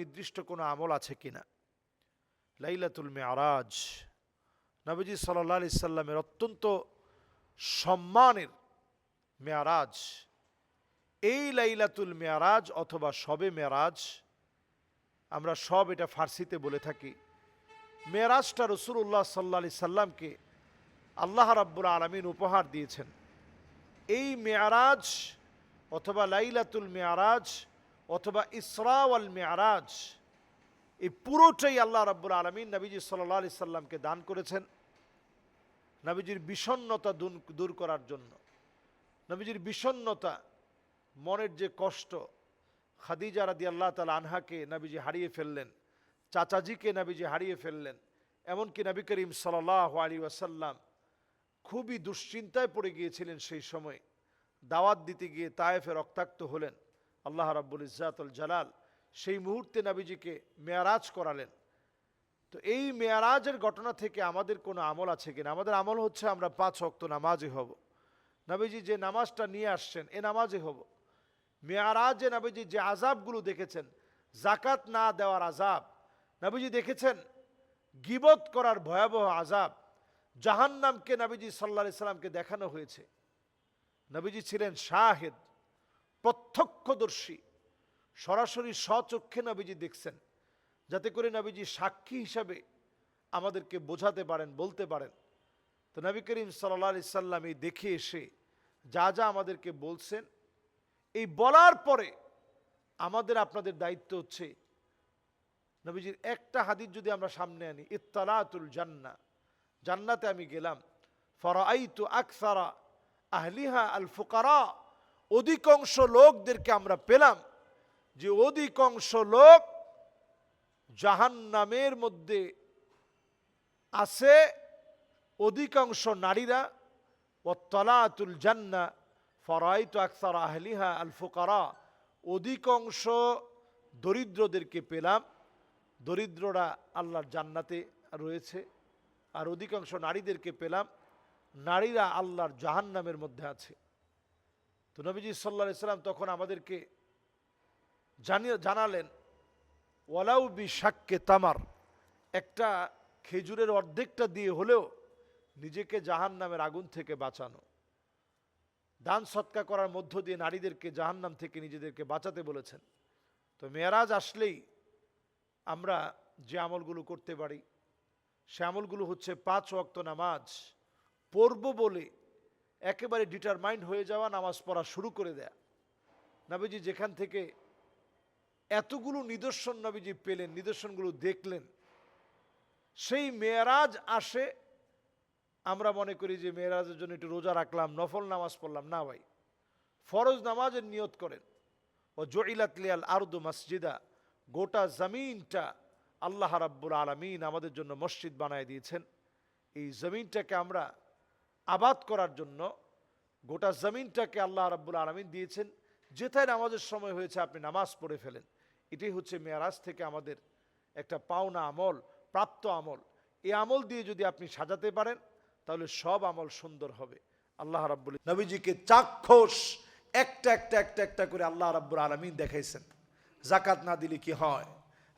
নির্দিষ্ট কোনো আমল আছে কিনা? লাইলাতুল মেয়ারাজ নবীজি সাল্লা আলি সাল্লামের অত্যন্ত সম্মানের মেয়ারাজ এই লাইলাতুল মেয়ারাজ অথবা সবে মেয়ারাজ আমরা সব এটা ফার্সিতে বলে থাকি। মেয়ারাজটা রসুল্লাহ সাল্লা আলি সাল্লামকে আল্লাহ রাব্বুল আলমিন উপহার দিয়েছেন। এই মেয়ারাজ অথবা লাইলাতুল মেয়ারাজ অথবা ইসরাওয়াল মেয়ারাজ এই পুরোটাই আল্লাহ রাব্বুল আলমিন নবীজি সাল্লাহ আলি সাল্লামকে দান করেছেন নবীজির বিষণ্নতা দূর করার জন্য। নবীজির বিষণ্নতা মনের যে কষ্ট, খাদিজা রাদি আল্লাহ তালা আনহাকে নবীজি হারিয়ে ফেললেন, চাচাজিকে নবীজি হারিয়ে ফেললেন, এমনকি নবী করিম সাল্লাহ আলী ওয়াসাল্লাম খুবই দুশ্চিন্তায় পড়ে গিয়েছিলেন সেই সময়, দাওয়াত দিতে গিয়ে তায়েফে রক্তাক্ত হলেন। আল্লাহ রাব্বুল ইজাতুল জালাল সেই মুহূর্তে নবীজিকে মেয়ারাজ করালেন। তো এই মেয়ারাজের ঘটনা থেকে আমাদের কোনো আমল আছে কিনা? আমাদের আমল হচ্ছে আমরা পাঁচ অক্ত নামাজে হব। নবীজি যে নামাজটা নিয়ে আসছেন, এ নামাজে হব। মেয়ারাজে নবীজি যে আজাবগুলো দেখেছেন জাকাত না দেওয়ার আজাব নবীজি দেখেছেন, গিবত করার ভয়াবহ আজাব জাহান্নামকে নবীজি সাল্লা সাল্লামকে দেখানো হয়েছে। নবীজি ছিলেন শাহেদ। প্রত্যক্ষদর্শী, সরাসরি স্বচক্ষে নবীজি দেখছেন, যাতে করে নবীজি সাক্ষী হিসাবে আমাদেরকে বোঝাতে পারেন, বলতে পারেন। তো নবী করিম সাল্লা সাল্লাম এই দেখে এসে যা যা আমাদেরকে বলছেন, এই বলার পরে আমাদের আপনাদের দায়িত্ব হচ্ছে, নবীজির একটা হাদিস যদি আমরা সামনে আনি, ইত্তালাতুল জান্না, জান্নাতে আমি গেলাম ফরাইতু আকসারা আহলিহা আল ফুকারা অধিকাংশ লোকদেরকে আমরা পেলাম যে অধিকাংশ লোক জাহান্নামের মধ্যে আছে, অধিকাংশ নারীরা ও তলাতুল জান্না, ফরাইতু আকসার আহলিহা আল ফুকারা অধিকাংশ দরিদ্রদেরকে পেলাম। দরিদ্ররা আল্লাহর জান্নাতে রয়েছে, আর অধিকাংশ নারীদেরকে পেলাম। নারীরা আল্লাহর জাহান্নামের মধ্যে আছে। তো নবীজি সাল্লা সাল্লাম তখন আমাদেরকে জানিয়ে জানালেন, ওয়ালাউ বি শাক্কে তামার একটা খেজুরের অর্ধেকটা দিয়ে হলেও নিজেকে জাহান নামের আগুন থেকে বাঁচানো। দান সৎকা করার মধ্য দিয়ে নারীদেরকে জাহান্নাম থেকে নিজেদেরকে বাঁচাতে বলেছেন। তো মেয়ারাজ আসলেই আমরা যে আমলগুলো করতে পারি, সে আমলগুলো হচ্ছে পাঁচ ওয়াক্ত নামাজ, পড়ব বলে একেবারে ডিটারমাইন্ড হয়ে যাওয়া নামাজ পড়া শুরু করে দেয়া। নবীজি যেখান থেকে এতগুলো নিদর্শন নবীজি পেলেন, নিদর্শনগুলো দেখলেন, সেই মেয়ারাজ আসে। আমরা মনে করি যে মেয়েরাজের জন্য একটু রোজা রাখলাম, নফল নামাজ পড়লাম। না ভাই, ফরজ নামাজের নিয়ত করেন। ও জইলাত লিয়াল আরদু মসজিদা, গোটা জমিনটা আল্লাহ রাব্বুল আলমিন আমাদের জন্য মসজিদ বানায় দিয়েছেন। এই জমিনটাকে আমরা আবাদ করার জন্য গোটা জমিনটাকে আল্লাহ রাব্বুল আলমিন দিয়েছেন। যেথায় নামাজের সময় হয়েছে আপনি নামাজ পড়ে ফেলেন। এটাই হচ্ছে মেয়ারাজ থেকে আমাদের একটা পাওনা আমল, প্রাপ্ত আমল। এই আমল দিয়ে যদি আপনি সাজাতে পারেন, তাহলে সব আমল সুন্দর হবে। আল্লাহ রাব্বুল নবীজিকে চাক্ষুষ একটা একটা একটা একটা করে আল্লাহ রাব্বুল আলমিন দেখাইছেন। জাকাত না দিলে কি হয়?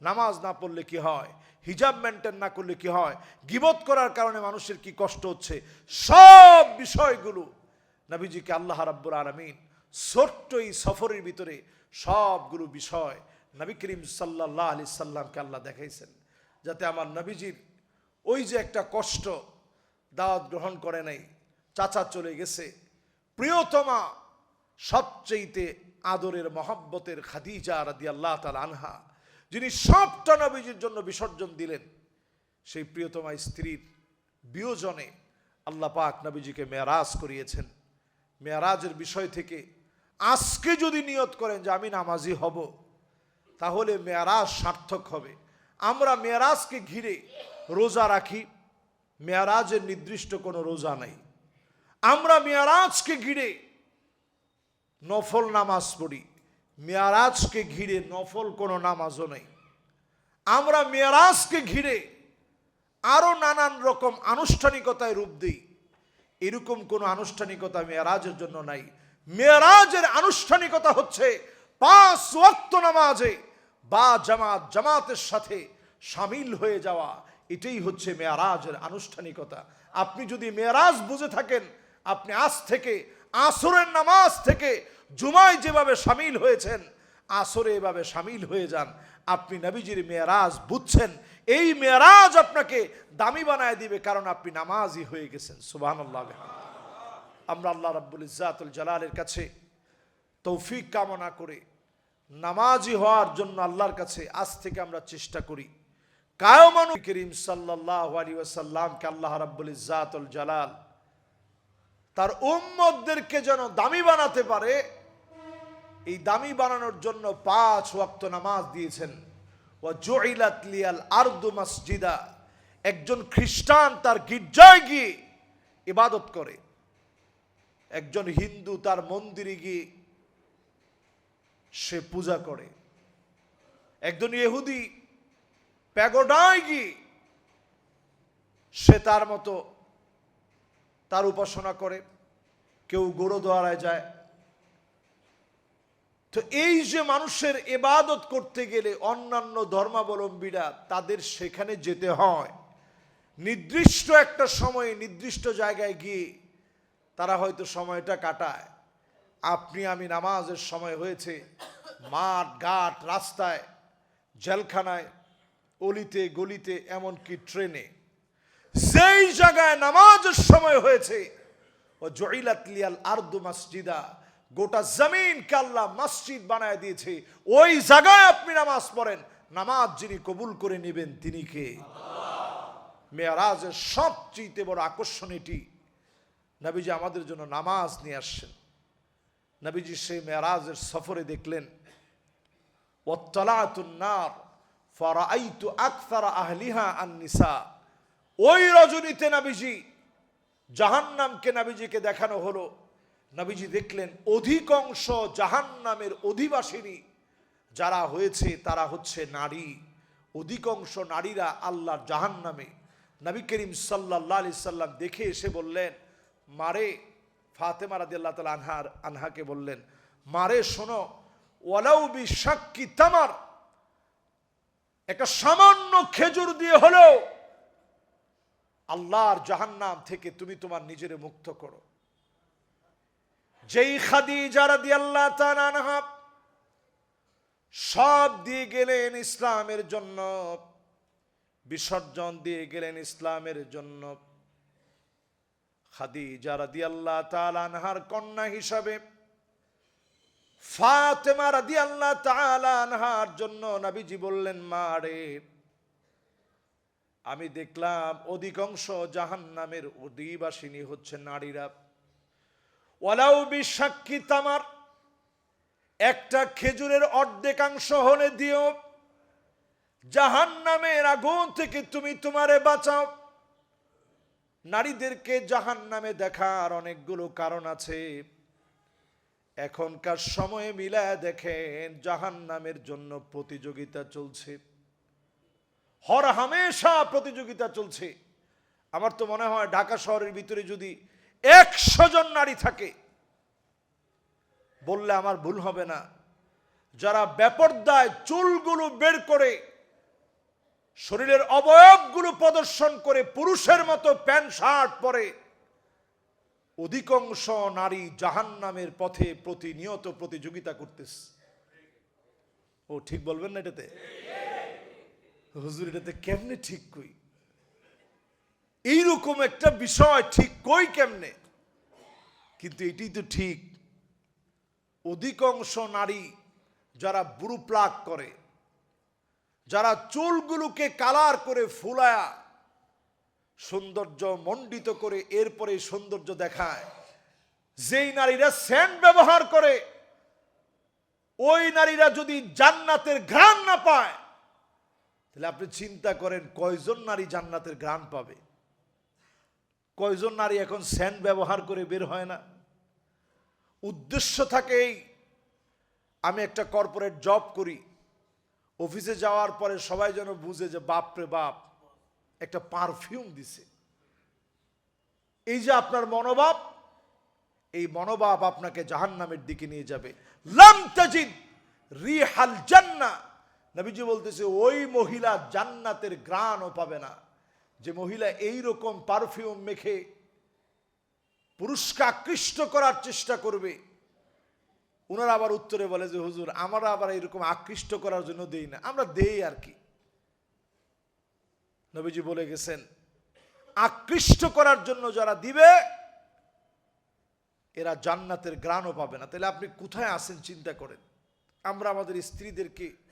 নামাজ না পড়লে কি হয়? হিজাব মেনটেন না করলে কি হয়? গিবত করার কারণে মানুষের কি কষ্ট হচ্ছে? সব বিষয়গুলো নবীজিকে আল্লাহ রাব্বুল আলমিন ছোট্ট এই সফরের ভিতরে সবগুলো বিষয় নবী করিম সাল্লাহ আলি সাল্লামকে আল্লাহ দেখাইছেন, যাতে আমার নবীজির ওই যে একটা কষ্ট দাওয়াত গ্রহণ করে নাই, চাচা চলে গেছে। প্রিয়তমা সবচেয়েতে আদরের মহব্বতের খাদিজা রাদি আল্লাহ তাল আনহা যিনি সবটা নবীজির জন্য বিসর্জন দিলেন, সেই প্রিয়তমা স্ত্রীর বিয়োজনে আল্লাহ পাক নবীজিকে মেয়ারাজ করিয়েছেন। মেয়ারাজের বিষয় থেকে আজকে যদি নিয়ত করেন যে আমি নামাজি হব, তাহলে মেয়ারাজ সার্থক হবে। আমরা মেয়ারাজকে ঘিরে রোজা রাখি, মেয়ারাজের নির্দিষ্ট কোনো রোজা নাই। আমরা মেয়ারাজকে ঘিরে নফল নামাজ পড়ি মেয়ারাজকে ঘিরে নফল কোনো নামাজও নেই। আমরা মেয়ারাজকে ঘিরে আরও নানান রকম আনুষ্ঠানিকতায় রূপ দিই। এরকম কোনো আনুষ্ঠানিকতা মেয়ারাজের জন্য নাই। মেয়ারাজের আনুষ্ঠানিকতা হচ্ছে পাঁচ ওয়াক্ত নামাজে বা জামাত, জামাতের সাথে সামিল হয়ে যাওয়া। এটাই হচ্ছে মেয়ারাজের আনুষ্ঠানিকতা। আপনি যদি মেয়ারাজ বুঝে থাকেন, আপনি আজ থেকে আসরের নামাজ থেকে জুমায় যেভাবে সামিল হয়েছেন, আসরে এভাবে সামিল হয়ে যান। আপনি নবীজির মেয়ারাজ বুঝছেন। এই মেয়ারাজ আপনাকে দামি বানায় দিবে কারণ আপনি নামাজই হয়ে গেছেন। সুবাহ আমরা আল্লাহ রাব্বুল ইজাতুল জালালের কাছে তৌফিক কামনা করে নামাজি হওয়ার জন্য আল্লাহর কাছে আজ থেকে আমরা চেষ্টা করি। কায়মানু করিম সাল্লাহ আলী ওয়াসাল্লামকে আল্লাহ রাব্বুল ইজাতুল জালাল তার উম্মতদেরকে যেন দামি বানাতে পারে, এই দামি বানানোর জন্য পাঁচ ওয়াক্ত নামাজ দিয়েছেন। ও জয়িলাত লিয়াল মসজিদা। একজন খ্রিস্টান তার গির্জায় গিয়ে ইবাদত করে। একজন হিন্দু তার মন্দিরে গিয়ে সে পূজা করে। একজন ইহুদি প্যাগোডায় গিয়ে সে তার মতো তার উপাসনা করে, কেউ গোড়োদোয়ারায় যায়। তো এই যে মানুষের এবাদত করতে গেলে অন্যান্য ধর্মাবলম্বীরা তাদের সেখানে যেতে হয়। নির্দিষ্ট একটা সময়ে, নির্দিষ্ট জায়গায় গিয়ে তারা হয়তো সময়টা কাটায়। আপনি, আমি নামাজের সময় হয়েছে মাঠ, ঘাট, রাস্তায়, জেলখানায়, অলিতে, গলিতে, এমনকি ট্রেনে। সেই জায়গায় নামাজের সময় হয়েছে। ও জয়িলাত লিয়াল আর্দু মসজিদা, গোটা জমিন আল্লাহ মসজিদ বানায় দিয়েছে। ওই জায়গায় আপনি নামাজ পড়েন, নামাজ যিনি কবুল করে নেবেন তিনি কে? মেয়ারাজের সবচেয়ে বড় আকর্ষণ এটি। নবীজি আমাদের জন্য নামাজ নিয়ে আসছেন। নবীজি সেই মেয়ারাজের সফরে দেখলেন ওয়াত্তালাতুন্নার ফারাআইতু আকসারা আহলিহা আন-নিসা। ওই রজনীতে নবীজি, জাহান্নামকে নবীজিকে দেখানো হলো। নবীজি দেখলেন, অধিকাংশ জাহান্নামের অধিবাসিনী যারা হয়েছে, তারা হচ্ছে নারী। অধিকাংশ নারীরা আল্লাহর জাহান্নামে। নবী করিম সাল্লাহ আলি সাল্লাম দেখে এসে বললেন, মারে, ফাতেমা রাদি আল্লাহ তালা আনহার, আনহাকে বললেন, মারে, শোনো, ওয়ালাউ বি সাক্ষী তামার, একটা সামান্য খেজুর দিয়ে হলেও আল্লাহর জাহান্নাম থেকে তুমি তোমার নিজের মুক্ত করো। যেই খাদি রাদিয়াল্লাহু তাআলা আনহা সব দিয়ে গেলেন ইসলামের জন্য, বিসর্জন দিয়ে গেলেন ইসলামের জন্য। খাদিজা রাদিয়াল্লাহু আল্লাহ তালানহার কন্যা হিসাবে ফাতেমা রাদিয়াল্লাহু আল্লাহ তালানহার জন্য নবীজি বললেন, মা রে আমি দেখলাম অধিকাংশ জাহান্নামের অধিবাসিনী হচ্ছে নারীরা। ওয়ালাউ বিসাক্ষী তামার, একটা খেজুরের অর্ধেকাংশ হলে দিও। জাহান নামের আগুন থেকে তুমি তোমারে বাঁচাও। নারীদেরকে জাহান নামে দেখার অনেকগুলো কারণ আছে। এখনকার সময়ে মিলায় দেখেন জাহান নামের জন্য প্রতিযোগিতা চলছে। হর হামেশা প্রতিযোগিতা চলছে। আমার তো মনে হয় ঢাকা শহরের ভিতরে যদি একশো জন নারী থাকে, বললে আমার ভুল হবে না। যারা বেপর্দায় চুলগুলো বের করে, শরীরের অবয়বগুলো প্রদর্শন করে, পুরুষের মতো প্যান্ট, শার্ট পরে, অধিকাংশ নারী জাহান্নামের পথে প্রতিনিয়ত প্রতিযোগিতা করতেছে। ও ঠিক বলবেন না এটাতে? হুজুর, এটাতে কেমনে ঠিক কই এইরকম একটা বিষয় ঠিক কই কেমনে? কিন্তু এটি তো ঠিক। অধিকাংশ নারী যারা বুড়ু প্লাক করে, যারা চুলগুলোকে কালার করে ফুলায়া সৌন্দর্য মণ্ডিত করে এরপরে সৌন্দর্য দেখায়, যেই নারীরা স্যান্ড ব্যবহার করে, ওই নারীরা যদি জান্নাতের ঘ্রাণ না পায় তাহলে আপনি চিন্তা করেন, কয়জন নারী জান্নাতের ঘ্রাণ পাবে? কয়জন নারী এখন স্যান্ড ব্যবহার করে বের হয় না? উদ্দেশ্য থাকে এই আমি একটা কর্পোরেট জব করি, অফিসে যাওয়ার পরে সবাই যেন বুঝে যে বাপ রে বাপ, একটা পারফিউম দিছে। এই যে আপনার মনোভাব, এই মনোভাব আপনাকে জাহান্নামের দিকে নিয়ে যাবে। লাম তাজিদ রিহাল জান্না নবীজি বলতেছে, ওই মহিলা জান্নাতের গ্রাণও পাবে না। যে মহিলা এই রকম পারফিউম মেখে পুরুষকে আকৃষ্ট করার চেষ্টা করবে। ওনারা আবার উত্তরে বলে যে, হুজুর, আমরা আবার এরকম আকৃষ্ট করার জন্য দেই না। আমরা দেই আর কি। নবীজি বলে গেছেন, আকৃষ্ট করার জন্য যারা দিবে, এরা জান্নাতের গ্রাণও পাবে না। তাহলে আপনি কোথায় আছেন, চিন্তা করেন। আমরা আমাদের স্ত্রীদেরকে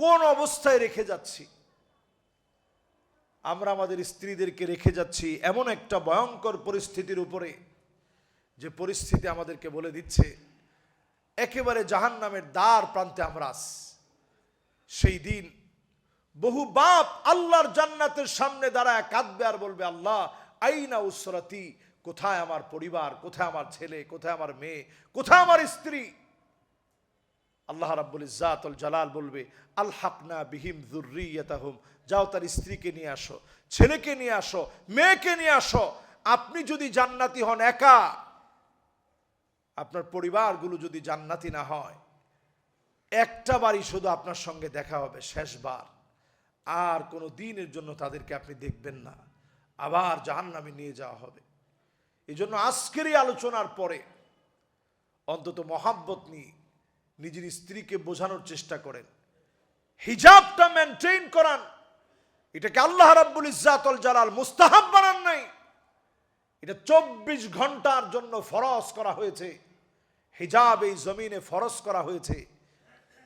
কোন অবস্থায় রেখে যাচ্ছি? আমরা আমাদের স্ত্রীদেরকে রেখে যাচ্ছি এমন একটা ভয়ঙ্কর পরিস্থিতির উপরে, যে পরিস্থিতি আমাদেরকে বলে দিচ্ছে, একেবারে জাহান নামের দ্বার প্রান্তে আমরা আছি। সেই দিন বহু বাপ আল্লাহর জান্নাতের সামনে দাঁড়ায় কাঁদবে আর বলবে, আল্লাহ, আইনা উসরাতি? কোথায় আমার পরিবার? কোথায় আমার ছেলে? কোথায় আমার মেয়ে? কোথায় আমার স্ত্রী? আল্লাহ রাব্বুল ইজ্জাতুল জালাল বলবে আল হাকনা বিহিম যুররিয়াতাহুম। যাও তার স্ত্রীকে নিয়ে আসো, ছেলেকে নিয়ে আসো, মেয়েকে নিয়ে আসো। আপনি যদি জান্নাতি হন একা, আপনার পরিবারগুলো যদি জান্নাতি না হয়, একটা বাড়ি শুধু আপনার সঙ্গে দেখা হবে, শেষবার। আর কোনো দিনের জন্য তাদেরকে আপনি দেখবেন না, আবার জাহান্নামে নিয়ে যাওয়া হবে। এই জন্য আজকের এই আলোচনার পরে অন্তত মহাব্বত নিয়ে নিজের স্ত্রীকে বোঝানোর চেষ্টা করেন। হিজাবটা মেনটেন করান। এটাকে আল্লাহ রাব্বুল ইজ্জাতুল জালাল মুস্তাহাব বানান নাই। এটা চব্বিশ ঘণ্টার জন্য ফরজ করা হয়েছে। হিজাব এই জমিনে ফরজ করা হয়েছে।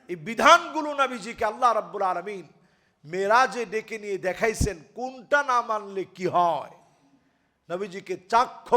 এই বিধানগুলো নাবিজিকে আল্লাহ রাব্বুল আলমিন মেরাজে ডেকে নিয়ে দেখাইছেন, কোনটা না মানলে কি হয়? নবীজিকে চাক্ষ